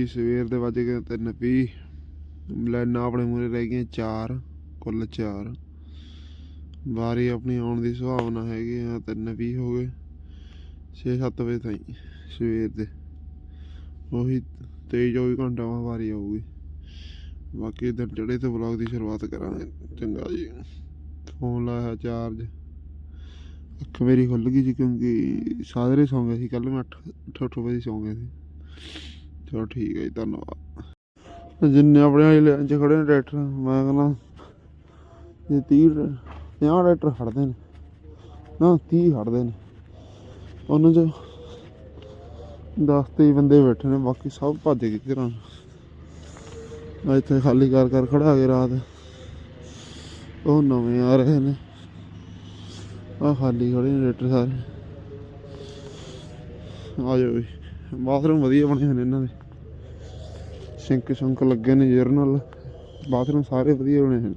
ਜੀ ਸਵੇਰ ਦੇ ਵੱਜ ਗਏ ਤਿੰਨ ਵੀਹ। ਲਾਈਨਾਂ ਆਪਣੇ ਮੂਰੇ ਰਹਿ ਗਈਆਂ ਚਾਰ, ਕੁੱਲ ਚਾਰ। ਵਾਰੀ ਆਪਣੀ ਆਉਣ ਦੀ ਸੁਭਾਵਨਾ ਹੈਗੀ ਆ, ਤਿੰਨ ਵੀਹ ਹੋ ਗਏ। 6-7 ਵਜੇ ਤਾਈਂ, ਸਵੇਰ ਦੇ। ਉਹੀ 23-24 ਘੰਟਾ ਬਾਅਦ ਵਾਰੀ ਆਊਗੀ। ਬਾਕੀ ਦਿਨ ਚੜੇ ਤੋਂ ਵਲੌਗ ਦੀ ਸ਼ੁਰੂਆਤ ਕਰਾਂਗੇ, ਚੰਗਾ ਜੀ। ਫੋਨ ਲਾਇਆ ਚਾਰਜ। ਅੱਖ ਮੇਰੀ ਖੁੱਲ ਗਈ ਸੀ ਕਿਉਂਕਿ ਸਾਜਰੇ ਸੌਂ ਗਏ ਸੀ ਕੱਲ ਮੈਂ 8 8 ਵਜੇ ਸੌਂ ਗਿਆ ਸੀ। ਚਲੋ ਠੀਕ ਹੈ ਜੀ, ਧੰਨਵਾਦ। ਜਿੰਨੇ ਆਪਣੇ ਵਾਲੇ ਲਾਈਨ 'ਚ ਖੜੇ ਨੇ ਟਰੈਕਟਰ, ਮੈਂ ਕਹਿੰਦਾ, ਜੇ 30 50 ਟਰੈਕਟਰ ਖੜਦੇ ਨੇ, ਨਾ 30 ਖੜਦੇ ਨੇ, ਉਹਨਾਂ 'ਚ 10 23 ਬੰਦੇ ਬੈਠੇ ਨੇ, ਬਾਕੀ ਸਭ ਭੱਜ ਗਏ ਘਰਾਂ ਇੱਥੇ ਖਾਲੀ ਕਰ ਕਰ ਖੜਾ ਕੇ ਰਾਤ। ਉਹ ਨਵੇਂ ਆ ਰਹੇ ਨੇ। ਆ ਖਾਲੀ ਖੜੇ ਨੇ ਟਰੈਕਟਰ ਸਾਰੇ। ਆ ਜਾਓ ਵੀ ਬਾਥਰੂਮ ਵਧੀਆ ਬਣੇ ਹੋਏ ਨੇ ਇਹਨਾਂ ਦੇ। ਸਿੰਕ ਸੰਕ ਲੱਗੇ ਨੇ ਜਰਨਲ ਬਾਥਰੂਮ ਸਾਰੇ ਵਧੀਆ ਬਣੇ ਹੋਏ ਨੇ।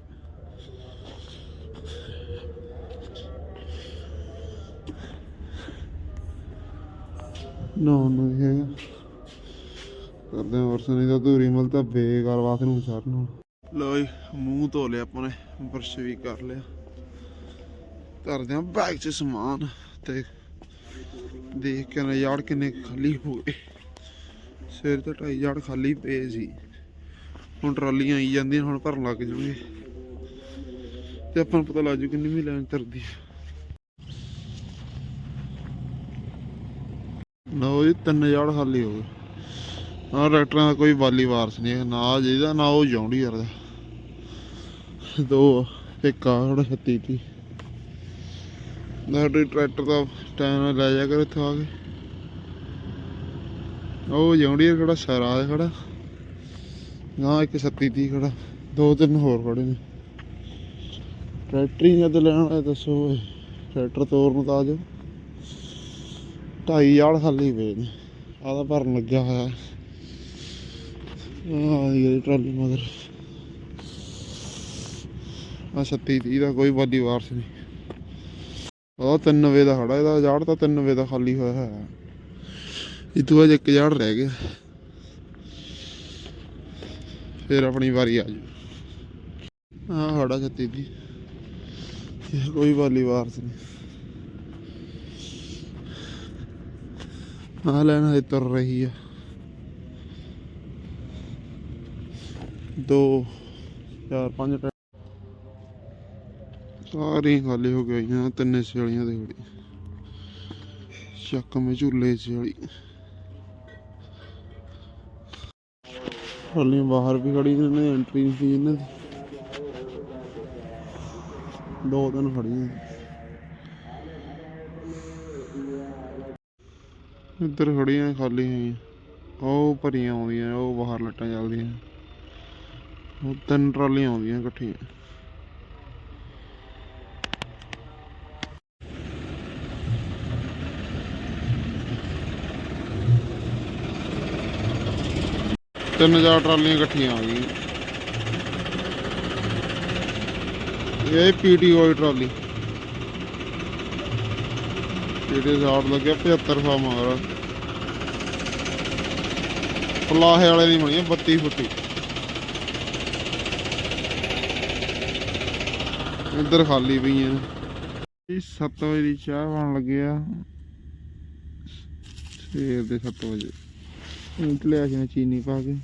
ਨੂੰ ਹੈਗਾ। ਕਰਦੇ ਹਾਂ ਵਰਸ ਨਹੀਂ ਤਾਂ ਧੂਰੀ ਮਲ ਤਾਂ ਬੇਕਾਰ ਬਾਥਰੂਮ ਸਾਰ ਨੂੰ। ਲੋ ਜੀ, ਮੂੰਹ ਧੋ ਲਿਆ ਆਪਾਂ ਨੇ ਬਰਸ਼ ਵੀ ਕਰ ਲਿਆ। ਕਰਦੇ ਹਾਂ ਬੈਗ 'ਚ ਸਮਾਨ ਤੇ ਦੇਖ ਕੇ ਨਾ ਯਾਰ ਕਿੰਨੇ ਖਾਲੀ ਹੋ ਗਏ ਸਿਰ ਤੇ ਢਾਈ ਯਾਰ ਖਾਲੀ ਪਏ ਸੀ। ਹੁਣ ਟਰਾਲੀਆਂ ਆਈ ਜਾਂਦੀਆਂ, ਹੁਣ ਭਰਨ ਲੱਗ ਜਾਣਗੇ। ਤੇ ਆਪਾਂ ਨੂੰ ਪਤਾ ਲੱਗ ਜੂ ਕਿੰਨੀ ਵੀ ਲਾਈਨ ਤਰਦੀ ਲਓ ਜੀ, ਤਿੰਨ ਯਾਰ ਖਾਲੀ ਹੋ ਗਏ। ਆਹ ਟਰੈਕਟਰਾਂ ਦਾ ਕੋਈ ਵਾਲੀ ਵਾਰਸ ਨਹੀਂ ਹੈ ਨਾ ਜਿਹਦਾ, ਨਾ ਉਹ ਜੌਂਡੀ ਯਾਰ ਦੋ। ਇੱਕ ਆ, ਹੁਣ ਛੱਤੀ ਤੀ ਸਾਡੇ ਟਰੈਕਟਰ ਦਾ ਟਾਈਮ ਲੈ ਜਾ ਕਰ ਇੱਥੇ ਆ ਕੇ। ਉਹ ਜੌਂਡੀਅਰ ਖੜਾ ਸਾਰਾ ਖੜਾ। ਨਾ ਇੱਕ ਛੱਤੀ ਤੀ ਖੜਾ। ਦੋ ਤਿੰਨ ਹੋਰ ਖੜੇ ਨੇ। ਟਰੈਕਟਰ ਹੀ ਜਦ ਲੈਣ ਆਇਆ ਦੱਸੋ ਟਰੈਕਟਰ ਤੋਰਨ ਤਾਂ ਆ ਢਾਈ ਯਾਰ ਖਾਲੀ ਪਏ ਨੇ। ਆਦਾ ਭਰਨ ਲੱਗਿਆ ਹੋਇਆ। ਆਹ ਇਹ ਟਰਾਲੀ ਮਗਰ। ਆ 36 30 ਦਾ ਕੋਈ ਬਾਲੀ ਵਾਰਸ ਨਹੀਂ। ਉਹ 3 ਵਜੇ ਦਾ ਖੜਾ, ਇਹਦਾ ਜਾੜ ਤਾਂ 3 ਵਜੇ ਦਾ ਖਾਲੀ ਹੋਇਆ ਹੈ ਇਹ ਤੋਂ ਬਾਅਦ ਇੱਕ ਜਾੜ ਰਹਿ ਗਿਆ। ਫਿਰ ਆਪਣੀ ਵਾਰੀ ਆ ਜੂ। ਆ ਖੜਾ 36 ਦੀ ਇਹ ਕੋਈ ਬਾਲੀ ਵਾਰਸ ਨਹੀਂ। ਆ ਲੈਣ ਹਜੇ ਤੁਰ ਰਹੀ ਆ। ਦੋ, ਚਾਰ, ਪੰਜ ਟਰੈ- ਖਾਲੀ ਹੋ ਗਈਆਂ, ਤਿੰਨੇ ਸਿਆਲੀਆਂ ਦੇ ਖੜੀ। ਚੱਕ ਮੇ ਝੂਲੇ ਸਿਆਲੀ ਟਰਾਲੀਆਂ ਬਾਹਰ ਵੀ ਖੜੀ ਨੇ ਇਹਨਾਂ ਐਂਟਰੀ ਸੀ ਇਹਨਾਂ। ਦੀ ਦੋ ਦਿਨ ਖੜੀਆਂ। ਇੱਧਰ ਖੜੀਆਂ ਖਾਲੀ ਹੋਈਆਂ ਉਹ ਭਰੀਆਂ ਆਉਂਦੀਆਂ, ਉਹ ਬਾਹਰ ਲੱਟਾਂ ਚੱਲਦੀਆਂ। ਤਿੰਨ ਟਰਾਲੀਆਂ ਆਉਂਦੀਆਂ ਇਕੱਠੀਆਂ। ਤਿੰਨ ਚਾਰ ਟਰਾਲੀਆਂ ਇਕੱਠੀਆਂ ਆ ਗਈਆਂ। ਇਹ ਪੀਟੀਓ ਟਰਾਲੀ। ਇਹਦੇ ਜ਼ਾੜ ਲੱਗਿਆ 7500 ਮਗਰ। ਪਲਾਹੇ ਵਾਲੇ ਦੀ ਬਣੀ 32 ਫੁੱਟੀ। ਇੱਧਰ ਖਾਲੀ ਪਈਆਂ ਇਹ 7 ਵਜੇ ਦੀ ਚਾਹ ਬਣ ਲੱਗਿਆ ਸਵੇਰ ਦੇ 7 ਵਜੇ। ਇੰਟ ਲਿਆ ਸੀ ਮੈਂ ਚੀਨੀ ਪਾ ਕੇ।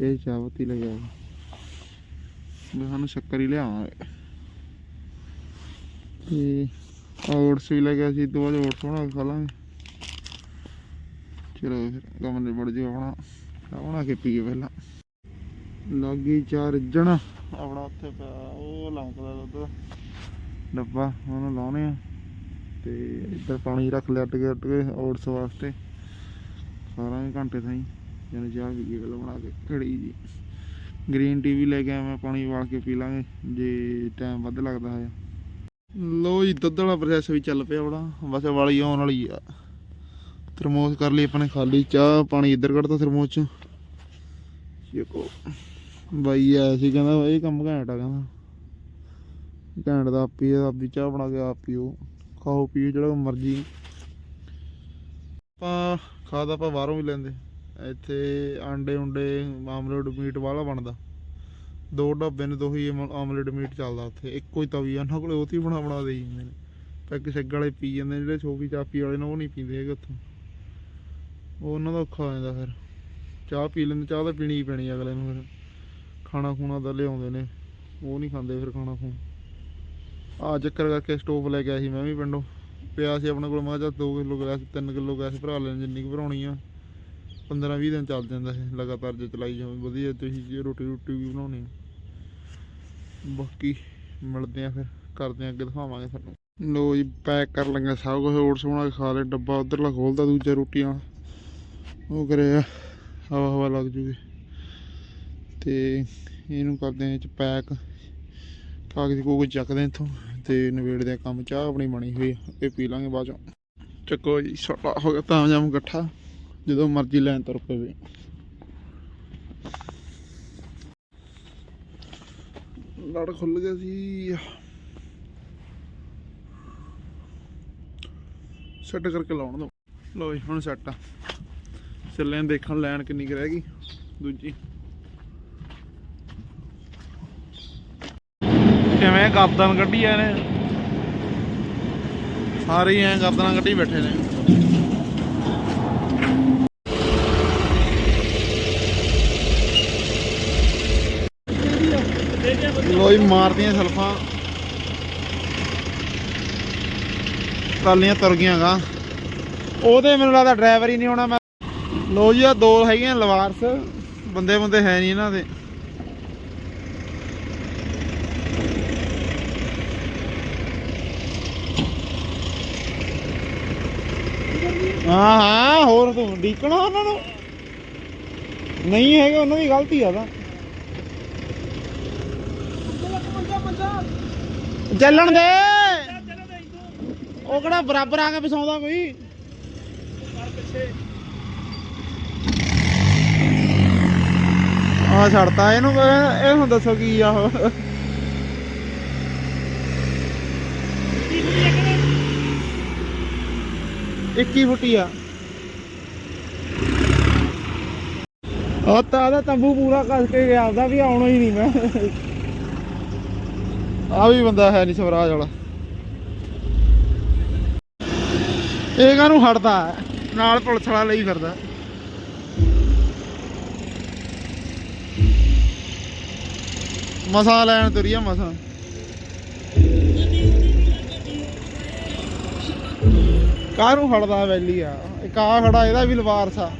ਇਹ ਚਾਹ ਪੱਤੀ ਲਗਾਇਆ ਮੈਂ ਸਾਨੂੰ ਸ਼ੱਕਰ ਹੀ ਲਿਆਵਾਂਗੇ। ਤੇ ਓਟਸ ਵੀ ਲੱਗਿਆ ਸੀ, ਦੋ ਬਾਅਦ ਓਟਸ ਬਣਾ ਕੇ ਖਾ ਲਾਂਗੇ। ਚਲੋ ਫਿਰ, ਕੰਮ ਨੇ ਬੜ ਜਿਹਾ ਆਪਣਾ ਬਣਾ ਕੇ ਪੀਏ ਪਹਿਲਾਂ। ਲੱਗੀ ਚਾਰ ਰਿੱਝਣ ਆਪਣਾ ਉੱਥੇ ਪਿਆ, ਉਹ ਲੰਕਦਾ ਦੁੱਧ। ਡੱਬਾ, ਉਹਨੂੰ ਲਾਉਣੇ ਆ। ਤੇ ਇੱਧਰ ਪਾਣੀ ਰੱਖ ਲਿਆ ਅੱਟ ਕੇ ਅੱਟ ਕੇ ਓਟਸ ਵਾਸਤੇ। ਸਾਰਾ ਹੀ ਘੰਟੇ ਤਾਈਂ ਜਨ ਚਾਹ ਵੀ ਕੀ ਬਣਾ ਕੇ ਘੜੀ ਜੀ। ਗ੍ਰੀਨ ਟੀ ਵੀ ਲੈ ਕੇ ਆਇਆ ਮੈਂ ਪਾਣੀ ਵਾਲ ਕੇ ਪੀ ਲਾਂਗੇ, ਜੇ ਟਾਈਮ ਵੱਧ ਲੱਗਦਾ ਹੈ। ਲੋ ਜੀ, ਦੁੱਧ ਵਾਲਾ ਪ੍ਰੋਸੈਸ ਵੀ ਚੱਲ ਪਿਆ ਬੜਾ ਬਸ ਵਾਲੀ ਆਉਣ ਵਾਲੀ ਆ। ਥਰਮੋਸ ਕਰ ਲਈ ਆਪਣੇ ਖਾਲੀ ਚਾਹ, ਪਾਣੀ ਇੱਧਰ ਕੱਢਤਾ ਥਰਮੋਸ ਚ। ਦੇਖੋ ਬਾਈ ਆਇਆ ਸੀ, ਕਹਿੰਦਾ ਇਹ ਕੰਮ ਘੈਂਟ ਆ, ਕਹਿੰਦਾ। ਘੈਂਟ ਦਾ ਆਪੀ ਆਪਦੀ ਚਾਹ ਬਣਾ ਕੇ ਆਪ ਪੀਓ। ਖਾਓ, ਪੀਓ ਜਿਹੜਾ ਮਰਜ਼ੀ। ਆਪਾਂ ਖਾਦ ਆਪਾਂ ਬਾਹਰੋਂ ਵੀ ਲੈਂਦੇ। ਇੱਥੇ ਆਂਡੇ ਉਂਡੇ, ਆਮਲੇਟ, ਮੀਟ ਵਾਲਾ ਬਣਦਾ। ਦੋ ਢਾਬੇ ਨੇ ਦੋ ਹੀ ਆਮਲੇਟ, ਮੀਟ ਚੱਲਦਾ ਉੱਥੇ। ਇੱਕੋ ਹੀ ਤਵੀ ਆ, ਉਹਨਾਂ ਕੋਲੇ ਉਹ ਤੀ ਬਣਾ ਬਣਾ ਦੇਈ ਜਾਂਦੇ ਨੇ। ਪੈਗ ਸ਼ੈਗ ਵਾਲੇ ਪੀ ਜਾਂਦੇ ਨੇ, ਜਿਹੜੇ ਛੋਪੀ ਚਾਪੀ ਵਾਲੇ ਨੇ, ਉਹ ਨਹੀਂ ਪੀਂਦੇ ਹੈਗੇ ਉੱਥੋਂ। ਉਹ ਉਹਨਾਂ ਦਾ ਔਖਾ ਹੋ ਜਾਂਦਾ ਫਿਰ। ਚਾਹ ਪੀ ਲੈਂਦੇ, ਚਾਹ ਤਾਂ ਪੀਣੀ ਹੀ ਪੈਣੀ ਅਗਲੇ ਨੂੰ ਫਿਰ। ਖਾਣਾ ਖੂਣਾ ਤਾਂ ਲਿਆਉਂਦੇ ਨੇ। ਉਹ ਨਹੀਂ ਖਾਂਦੇ ਫਿਰ ਖਾਣਾ ਖੂਣਾ। ਆ ਚੱਕਰ ਕਰਕੇ ਸਟੋਵ ਲੈ ਕੇ ਆਇਆ ਸੀ ਮੈਂ ਵੀ ਪਿੰਡੋਂ। ਪਿਆ ਸੀ ਆਪਣੇ ਕੋਲ, ਮੈਂ ਕਿਹਾ 2 ਕਿਲੋ ਗੈਸ 3 ਕਿਲੋ ਗੈਸ ਭਰਾ ਲੈਣ, ਜਿੰਨੀ ਕੁ ਭਰਾਉਣੀ ਆ। 15 20 ਦਿਨ ਚੱਲ ਜਾਂਦਾ ਇਹ, ਲਗਾਤਾਰ ਜੇ ਚਲਾਈ ਜਾਵੇ, ਵਧੀਆ ਤੁਸੀਂ ਜੇ ਰੋਟੀ ਰੋਟੀ ਵੀ ਬਣਾਉਣੀ ਆ। ਬਾਕੀ ਮਿਲਦੇ ਆ ਫਿਰ, ਕਰਦੇ ਆ ਅੱਗੇ ਦਿਖਾਵਾਂਗੇ ਤੁਹਾਨੂੰ। ਲੋ ਜੀ ਪੈਕ ਕਰ ਲੰਗਾ ਸਭ ਕੁਝ ਓਟਸ ਬਣਾ ਕੇ ਖਾ ਲੈ ਡੱਬਾ ਉਧਰਲਾ ਖੋਲਦਾ, ਦੂਜਾ ਰੋਟੀਆਂ ਉਹ ਕਰਿਆ, ਹਵਾ ਹਵਾ ਲੱਗ ਜੂਗੀ। ਤੇ ਇਹਨੂੰ ਕਰਦੇ ਆ ਚ ਪੈਕ ਕਾਗਜ਼ ਕੋਗਜ਼ ਚੱਕਦੇ ਆ ਇੱਥੋਂ, ਤੇ ਨਵੇੜਦੇ ਆ ਕੰਮ, ਚਾਹ ਆਪਣੀ ਬਣੀ ਹੋਈ ਆ ਇਹ ਪੀ ਲਾਂਗੇ ਬਾਅਦ ਚੋਂ। ਚੱਕੋ ਜੀ, ਸਾਡਾ ਹੋ ਗਿਆ ਤਾਂ ਜਾਮ ਇਕੱਠਾ। ਜਦੋਂ ਮਰਜ਼ੀ ਲੈਣ ਤੁਰ ਪਵੇ। ਲੜ ਖੁੱਲ ਗਿਆ ਸੀ। ਸੈੱਟ ਕਰਕੇ ਲਾਉਣ ਦੋ। ਲੋ ਜੀ, ਹੁਣ ਸੈੱਟ ਆ। ਚੱਲੇ ਦੇਖਣ ਲੈਣ ਕਿੰਨੀ ਕੁ ਰਹਿ ਗਈ। ਦੂਜੀ। ਕਿਵੇਂ ਗਰਦਨ ਕੱਢੀ ਐ ਨੇ ਸਾਰੇ ਹੀ ਐ ਗਰਦਨਾਂ ਕੱਢੀ ਬੈਠੇ ਨੇ। ਲੋਈ ਮਾਰਦੀਆਂ ਸਲਫਾਂ। ਟਰਾਲੀਆਂ ਤੁਰ ਗਈਆਂ ਗਾ ਉਹਦੇ ਮੈਨੂੰ ਲੱਗਦਾ ਡਰਾਈਵਰ ਹੀ ਨਹੀਂ ਹੋਣਾ ਮੈਂ। ਲੋ ਜੀ, ਆ ਦੋ ਹੈਗੀਆਂ ਲਵਾਰਸ। ਬੰਦੇ ਬੰਦੇ ਹੈ ਨਹੀਂ ਇਹਨਾਂ ਦੇ। ਹਾਂ ਹਾਂ, ਹੋਰ ਤੂੰ ਡੀਕਣਾ ਉਹਨਾਂ ਨੂੰ। ਨਹੀਂ ਹੈਗੇ, ਉਹਨਾਂ ਦੀ ਗਲਤੀ ਆ ਤਾਂ। ਚੱਲਣ ਦੇ। ਉਹ ਕਿਹੜਾ ਬਰਾਬਰ ਆ ਕੇ ਫਸਾਉਂਦਾ ਕੋਈ? ਆ ਛੱਡਤਾ ਇਹਨੂੰ ਇਹ ਹੁਣ ਦੱਸੋ ਕੀ ਆ ਉਹ। ਇੱਕੀ ਫੁੱਟੀ ਆ। ਉਹ ਤਾਂ ਦਾ ਤੰਬੂ ਪੂਰਾ ਕੱਸ ਕੇ ਗਿਆ ਉਹਦਾ ਵੀ ਆਉਣਾ ਹੀ ਨਹੀਂ ਮੈਂ। ਆ ਵੀ ਬੰਦਾ ਹੈ ਨਹੀਂ ਸਵਰਾਜ ਵਾਲਾ। ਇਹ ਕਾਹਨੂੰ ਹਟਦਾ ਨਾਲ ਪੁਲਿਸ ਵਾਲਾ ਲਈ ਫਿਰਦਾ। ਮਸਾ ਲੈਣ ਤੁਰੀਆ ਮਸਾ। ਕਾਹਨੂੰ ਖੜਦਾ ਵੈਲੀ ਆ? ਇੱਕ ਆ ਖੜਾ, ਇਹਦਾ ਵੀ ਲਵਾਰਸ ਆ।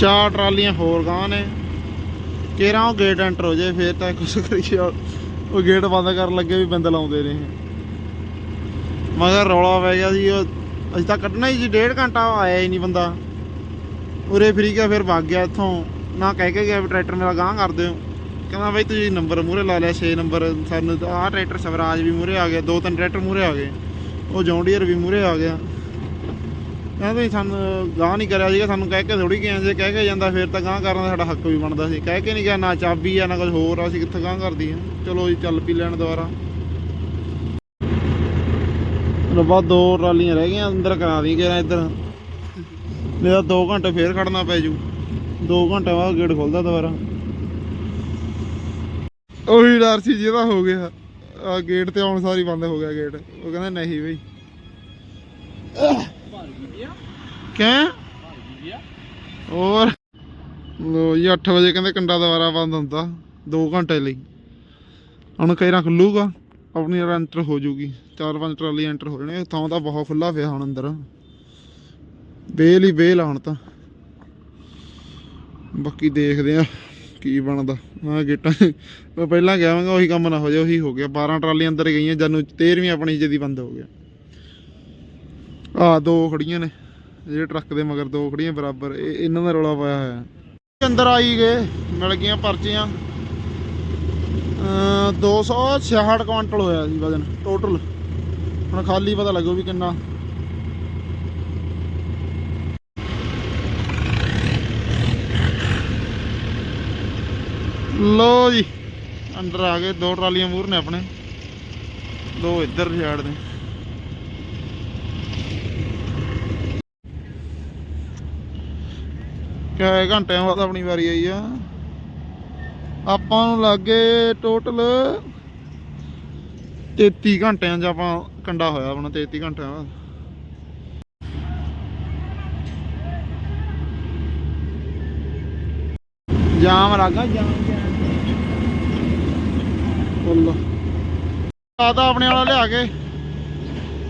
ਚਾਰ ਟਰਾਲੀਆਂ ਹੋਰ ਗਾਂ ਨੇ। ਕੇਰਾਂ ਉਹ ਗੇਟ ਐਂਟਰ ਹੋ ਜਾਏ ਫੇਰ ਤਾਂ ਕੁਛ ਕਰੀਏ। ਉਹ ਗੇਟ ਬੰਦ ਕਰਨ ਲੱਗੇ ਵੀ ਬੰਦ ਲਾਉਂਦੇ ਨੇ ਮਗਰ ਰੌਲਾ ਪੈ ਗਿਆ ਸੀ, ਉਹ ਅਸੀਂ ਤਾਂ ਕੱਢਣਾ ਹੀ ਸੀ, ਡੇਢ ਘੰਟਾ ਆਇਆ ਹੀ ਨਹੀਂ ਬੰਦਾ। ਉਰੇ ਫਰੀ ਗਿਆ ਫਿਰ ਭੱਗ ਗਿਆ ਇੱਥੋਂ। ਨਾ ਕਹਿ ਕੇ ਗਿਆ ਵੀ ਟਰੈਕਟਰ ਮੇਰਾ ਗਾਂ ਕਰ ਦਿਓ। ਕਹਿੰਦਾ ਬਈ ਤੁਸੀਂ ਨੰਬਰ ਮੂਰੇ ਲਾ ਲਿਆ 6 ਨੰਬਰ ਸਾਨੂੰ ਆਹ ਟਰੈਕਟਰ ਸਵਰਾਜ ਵੀ ਮੂਰੇ ਆ ਗਿਆ, ਦੋ ਤਿੰਨ ਟਰੈਕਟਰ ਮੂਰੇ ਆ ਗਏ। ਉਹ ਜੌਂਡੀਅਰ ਵੀ ਮੂਰੇ ਆ ਗਿਆ। ਕਹਿੰਦਾ ਤੁਸੀਂ ਸਾਨੂੰ ਗਾਂ ਨਹੀਂ ਕਰਿਆ ਸੀਗਾ, ਸਾਨੂੰ ਕਹਿ ਕੇ ਥੋੜੀ ਗਿਆ ਜੇ ਕਹਿ ਕੇ ਜਾਂਦਾ, ਫਿਰ ਤਾਂ ਗਾਂ ਕਰਨ ਦਾ ਸਾਡਾ ਹੱਕ ਵੀ ਬਣਦਾ ਸੀ। ਕਹਿ ਕੇ ਨਹੀਂ ਗਿਆ, ਨਾ ਚਾਬੀ ਆ, ਨਾ ਕੁਝ ਹੋਰ ਆ, ਅਸੀਂ ਕਿੱਥੇ ਗਾਂ ਕਰਦੀ ਆ ਚਲੋ ਜੀ, ਚੱਲ ਪੀ ਲੈਣ ਦੁਬਾਰਾ। ਰੱਬਾ ਦੋ ਟਰਾਲੀਆਂ ਰਹਿ ਗਈਆਂ, ਅੰਦਰ ਕਰਾ ਦੀ ਗਿਆ ਇੱਧਰ। ਨਹੀਂ ਤਾਂ 2 ਘੰਟੇ ਫੇਰ ਖੜਨਾ ਪੈ ਜੂ। 2 ਘੰਟੇ ਬਾਅਦ ਗੇਟ ਖੁੱਲਦਾ ਦੁਬਾਰਾ। ਉਹੀ ਡਰ ਸੀ ਜਿਹਦਾ ਹੋ ਗਿਆ। ਆ ਗੇਟ ਤੇ ਆਉਣ ਸਾਰੀ ਬੰਦ ਹੋ ਗਿਆ ਗੇਟ। ਉਹ ਕਹਿੰਦਾ, ਨਹੀਂ ਬਈ। ਕਿਆ? ਹੋਰ? ਲੋ ਜੀ 8 ਵਜੇ ਕਹਿੰਦੇ ਕੰਡਾ ਦੁਬਾਰਾ ਬੰਦ ਹੁੰਦਾ 2 ਘੰਟੇ ਲਈ। ਹੁਣ ਕਈਰਾਂ ਖੁੱਲੂਗਾ, ਆਪਣੀ ਐਂਟਰ ਹੋ ਜੂਗੀ। ਚਾਰ ਪੰਜ ਟਰਾਲੀ ਐਂਟਰ ਹੋ ਜਾਣੇ ਥਾਂ ਤਾਂ ਬਹੁਤ ਖੁੱਲਾ ਪਿਆ ਹੁਣ ਅੰਦਰ। ਬੇਲ ਹੀ ਬੇਲ ਹੁਣ ਤਾਂ। ਬਾਕੀ ਦੇਖਦੇ ਆ ਕੀ ਬਣਦਾ। ਹਾਂ ਗੇਟਾਂ ਮੈਂ ਪਹਿਲਾਂ ਗਿਆ ਵਾਂਗਾ ਉਹੀ ਕੰਮ ਨਾ ਹੋ ਜਾਏ, ਉਹੀ ਹੋ ਗਿਆ। 12 ਟਰਾਲੀਆਂ ਅੰਦਰ ਗਈਆਂ, ਜਾਨੂੰ 13ਵੀਂ ਆਪਣੀ ਜਦੀ ਬੰਦ ਹੋ ਗਿਆ। ਆ ਦੋ ਖੜੀਆਂ ਨੇ, ਜਿਹੜੇ ਟਰੱਕ ਦੇ ਮਗਰ ਦੋ ਖੜੀਆਂ ਬਰਾਬਰ, ਇਹ ਇਹਨਾਂ ਦਾ ਰੌਲਾ ਪਾਇਆ ਹੋਇਆ। ਅੰਦਰ ਆਈ ਗਏ, ਮਿਲ ਗਈਆਂ ਪਰਚੀਆਂ। ਅ 266 ਕੁਆਂਟਲ ਹੋਇਆ ਸੀ ਵਜਨ ਟੋਟਲ ਹੁਣ ਖਾਲੀ ਪਤਾ ਲੱਗੂ ਵੀ ਕਿੰਨਾ। ਲੋ ਜੀ, ਅੰਦਰ ਆ ਗਏ, ਦੋ ਟਰਾਲੀਆਂ ਮੂਰ ਨੇ ਆਪਣੇ। ਦੋ ਇੱਧਰ ਸਾਈਡ ਦੇ। ਕਿਆ ਘੰਟਿਆਂ ਬਾਅਦ ਆਪਣੀ ਵਾਰੀ ਆਈ ਆ। ਆਪਾਂ ਨੂੰ ਲੱਗੇ ਟੋਟਲ 33 ਘੰਟਿਆਂ 'ਚ ਆਪਾਂ ਕੰਡਾ ਹੋਇਆ ਆਪਣਾ 33 ਘੰਟਿਆਂ ਬਾਅਦ। ਜਾਮ ਲੱਗਾ ਜਾਮ ਫੁੱਲ ਆ ਆਪਣੇ ਵਾਲਾ ਲਿਆ ਕੇ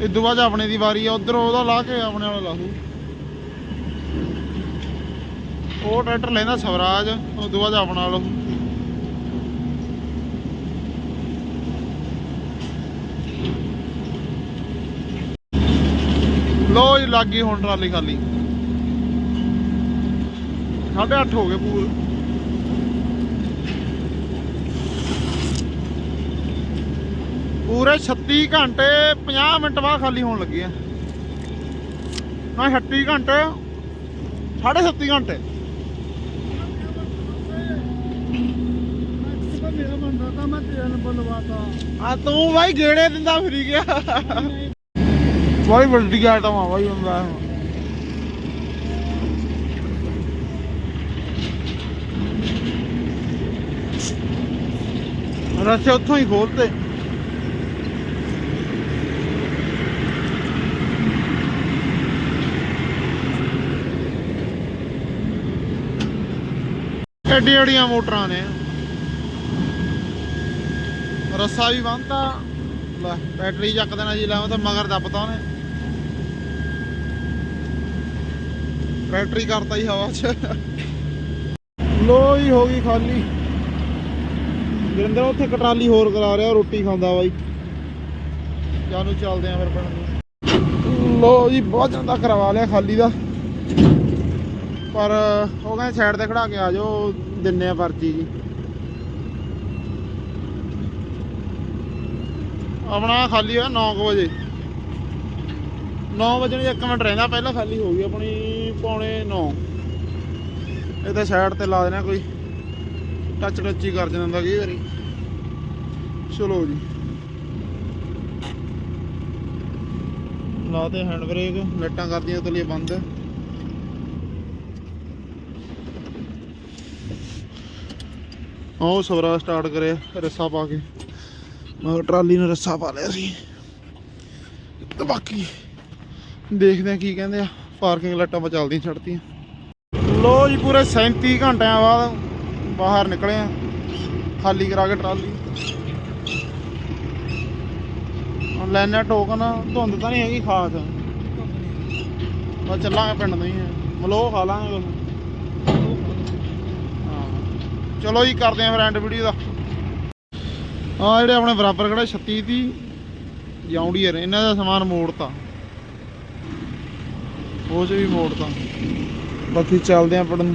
ਇਦੋਂ ਬਾਅਦ ਆਪਣੇ ਦੀ ਵਾਰੀ ਆ, ਉਧਰ ਉਹਦਾ ਲਾ ਕੇ ਆਪਣੇ ਵਾਲਾ ਲਾਹੂ। ਉਹ ਟਰੈਕਟਰ ਲੈਂਦਾ ਸਵਰਾਜ ਉਦੋਂ ਬਾਅਦ ਆਪਣਾ ਲਓ ਲੋ ਜੀ, ਲੱਗ ਗਈ ਹੁਣ ਟਰਾਲੀ ਖਾਲੀ। 8:30 ਹੋ ਗਏ ਪੂਰ। ਪੂਰੇ 36 ਘੰਟੇ 50 ਮਿੰਟ ਬਾਅਦ ਖਾਲੀ ਹੋਣ ਲੱਗੀ ਆ। ਨਾ 36 ਘੰਟੇ 37 ਘੰਟੇ ਮੇਰਾ ਬੰਦਾ ਤਾਂ ਮੈਂ ਤੇਰਾ ਨੰਬਰ ਆ ਤੂੰ ਬਾਈ ਗੇੜੇ ਦਿੰਦਾ ਫਰੀ ਗਿਆ। ਬਾਈ ਵੱਡੀ ਆਟਮ ਆ ਬਾਈ ਹੁੰਦਾ। ਰਸੇ ਉੱਥੋਂ ਹੀ ਖੋਲਤੇ। ਐਡੀ ਐਡੀਆਂ ਮੋਟਰਾਂ ਨੇ। ਰੱਸਾ ਵੀ ਬੰਨਤਾ। ਲੈ, ਬੈਟਰੀ ਚੱਕ ਦੇਣਾ ਜੀ ਲਾਵਾਂ ਤਾਂ ਮਗਰ ਦੱਬਤਾ ਉਹਨੇ। ਬੈਟਰੀ ਕਰਤਾ ਹੀ ਹਵਾ 'ਚ। ਲੋ ਹੀ ਹੋ ਗਈ ਖਾਲੀ। ਗੁਰਿੰਦਰ ਉੱਥੇ ਕਟਰਾਲੀ ਹੋਰ ਕਰਾ ਰਿਹਾ ਰੋਟੀ ਖਾਂਦਾ ਬਾਈ। ਜਾਨੂੰ ਚੱਲਦੇ ਆਂ ਫਿਰ ਪਿੰਡ ਲੋ ਜੀ, ਬਹੁਤ ਜ਼ਿਆਦਾ ਕਰਵਾ ਲਿਆ ਖਾਲੀ ਦਾ। ਪਰ ਉਹ ਕਹਿੰਦੇ ਸਾਈਡ ਤੇ ਖੜਾ ਕੇ ਆ ਜਾਓ, ਦਿੰਨੇ ਆ ਪਰਚੀ ਜੀ। ਆਪਣਾ ਖਾਲੀ ਹੋਇਆ 9 ਵਜੇ। 9 ਵਜੇ ਨੂੰ 1 ਮਿੰਟ ਰਹਿੰਦਾ, ਪਹਿਲਾਂ ਖਾਲੀ ਹੋ ਗਈ ਆਪਣੀ ਪੌਣੇ 9 ਇਹ ਤਾਂ ਸਾਈਡ ਤੇ ਲਾ ਦੇਣਾ ਕੋਈ। ਟੱਚ ਟੱਚ ਹੀ ਕਰ ਜਾਂਦਾ ਕਈ ਵਾਰੀ। ਚਲੋ ਜੀ। ਲਾਤੇ ਹੈਂਡ ਬ੍ਰੇਕ ਲਾਈਟਾਂ ਕਰਦੀਆਂ ਤਲੀਏ ਬੰਦ। ਉਹ ਸਵਰਾ ਸਟਾਰਟ ਕਰਿਆ, ਰੱਸਾ ਪਾ ਕੇ। ਟਰਾਲੀ ਨੂੰ ਰੱਸਾ ਪਾ ਲਿਆ ਸੀ। ਤੇ ਬਾਕੀ ਦੇਖਦੇ ਆ ਕੀ ਕਹਿੰਦੇ ਆ। ਪਾਰਕਿੰਗ ਲਾਈਟਾਂ ਪਾ ਚੱਲਦੀਆਂ ਛੱਡਤੀਆਂ। ਲੋ ਜੀ ਪੂਰੇ 37 ਘੰਟਿਆਂ ਬਾਅਦ ਬਾਹਰ ਨਿਕਲੇ ਆ। ਖਾਲੀ ਕਰਾ ਕੇ ਟਰਾਲੀ। ਹੁਣ ਲੈਣਾ ਟੋਕਨ ਧੁੰਦ ਤਾਂ ਨਹੀਂ ਹੈਗੀ ਖਾਸ। ਬਸ ਚੱਲਾਂਗੇ ਪਿੰਡ ਨਹੀਂ ਹੈ। ਮਲੋ ਖਾ ਲਾਂਗੇ ਚਲੋ ਜੀ, ਕਰਦੇ ਆ ਫਿਰ ਐਂਡ ਵੀਡੀਓ ਦਾ। ਆ ਜਿਹੜੇ ਆਪਣੇ ਬਰਾਬਰ ਕਿਹੜਾ 36 ਦੀ ਜੌਂਡੀਅਰ ਇਹਨਾਂ ਦਾ ਸਮਾਨ ਮੋੜਤਾ। ਉਹ ਚ ਵੀ ਮੋੜਤਾ। ਬਾਕੀ ਚੱਲਦੇ ਆ ਪੜਨ।